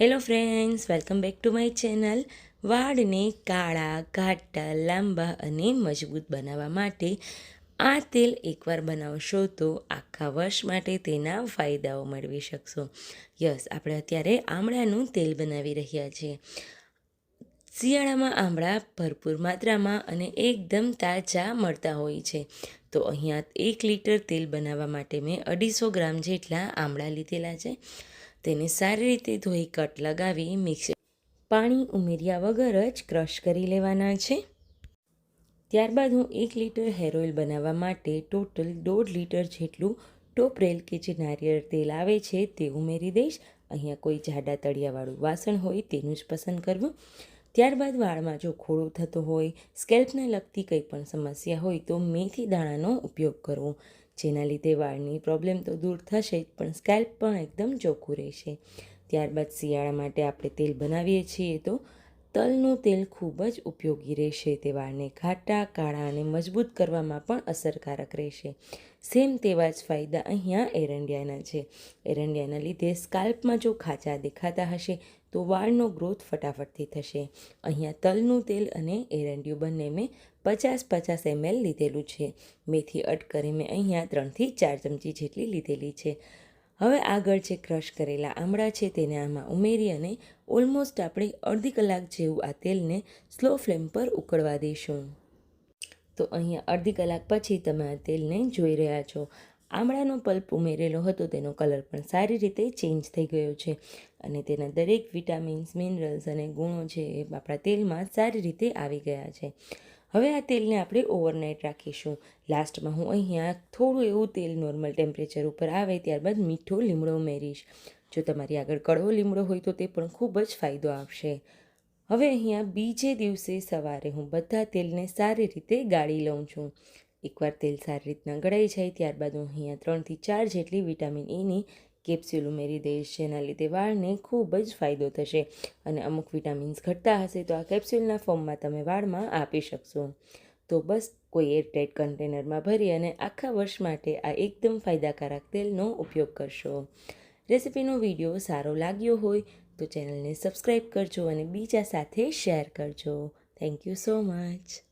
Hello friends welcome back to my channel વાળને કાળા, ઘાટા, લાંબા અને મજબૂત બનાવવા માટે આ તેલ એકવાર બનાવશો તો આખા વર્ષ માટે તેના ફાયદાઓ મેળવી શકશો. યસ આપણે અત્યારે આમળાનું તેલ બનાવી રહ્યા છીએ. શિયાળામાં આમળા ભરપૂર માત્રામાં અને એકદમ તાજા મળતા હોય છે. તો અહીંયા એક લીટર તેલ બનાવવા માટે મેં અઢીસો ગ્રામ જેટલા આમળા લીધેલા છે. તેને સારી રીતે ધોઈ કટ લગાવી મિક્સર પાણી ઉમેર્યા વગર જ ક્રશ કરી લેવાના છે. ત્યારબાદ હું એક લીટર હેર ઓઇલ બનાવવા માટે ટોટલ દોઢ લીટર જેટલું ટોપરેલ કે જે નારિયેળ તેલ આવે છે તે ઉમેરી દઈશ. અહીંયા કોઈ જાડા તળિયાવાળું વાસણ હોય તેનું જ પસંદ કરવું. ત્યારબાદ વાળમાં જો ખોડો થતો હોય, સ્કેલ્પને લગતી કંઈ પણ સમસ્યા હોય તો મેથી દાણાનો ઉપયોગ કરવો. જેના લીધે વાળની પ્રોબ્લેમ તો દૂર થશે જ, પણ સ્કેલ્પ પણ એકદમ ચોખ્ખું રહેશે. ત્યારબાદ શિયાળા માટે આપણે તેલ બનાવીએ છીએ તો તલનું તેલ ખૂબ જ ઉપયોગી રહેશે. તે વાળને ઘાટા, કાળા અને મજબૂત કરવામાં પણ અસરકારક રહેશે. સેમ તેવા જ ફાયદા અહીંયા એરંડિયાના છે. એરંડિયાના લીધે સ્કાલ્પમાં જો ખાચા દેખાતા હશે, તો વાળનો ગ્રોથ ફટાફટથી થશે. અહીંયા તલનું તેલ અને એરંડિયું બંને મેં પચાસ પચાસ એમએલ લીધેલું છે. મેથી અટકરી મેં અહીંયા ત્રણથી ચાર ચમચી જેટલી લીધેલી છે. હવે આગળ જે ક્રશ કરેલા આમળા છે તેને આમાં ઉમેરી અને ઓલમોસ્ટ આપણે અડધી કલાક જેવું આ તેલને સ્લો ફ્લેમ પર ઉકળવા દઈશું. તો અહીંયા અડધી કલાક પછી તમે આ તેલને જોઈ રહ્યા છો. આમળાનો પલ્પ ઉમેરેલો હતો, તેનો કલર પણ સારી રીતે ચેન્જ થઈ ગયો છે અને તેના દરેક વિટામિન્સ, મિનરલ્સ અને ગુણો છે એ આપણા તેલમાં સારી રીતે આવી ગયા છે. હવે આ તેલને આપણે ઓવરનાઇટ રાખીશું. લાસ્ટમાં હું અહીંયા થોડું એવું તેલ નોર્મલ ટેમ્પરેચર ઉપર આવે ત્યારબાદ મીઠો લીમડો ઉમેરીશ જો તમારી આગળ કડવો લીમડો હોય તો તે પણ ખૂબ જ ફાયદો આપશે. હવે અહીંયા બીજે દિવસે સવારે હું બધા તેલને સારી રીતે ગાળી લઉં છું. એકવાર તેલ સારી રીતના ગળાઈ જાય ત્યારબાદ હું અહીંયા ત્રણથી ચાર જેટલી વિટામિન ઈની કેપ્સ્યુલ ઉમેરી દઈશ જેના લીધે વાળને ખૂબ જ ફાયદો થશે અને અમુક વિટામિન્સ ઘટતા હશે તો આ કેપ્સ્યુલના ફોર્મમાં તમે વાળમાં આપી શકશો. તો બસ કોઈ એરટાઇટ કન્ટેનરમાં ભરી અને આખા વર્ષ માટે આ એકદમ ફાયદાકારક તેલનો ઉપયોગ કરશો. રેસિપીનો વીડિયો સારો લાગ્યો હોય તો ચેનલને સબસ્ક્રાઈબ કરજો અને બીજા સાથે શેર કરજો. Thank you so much.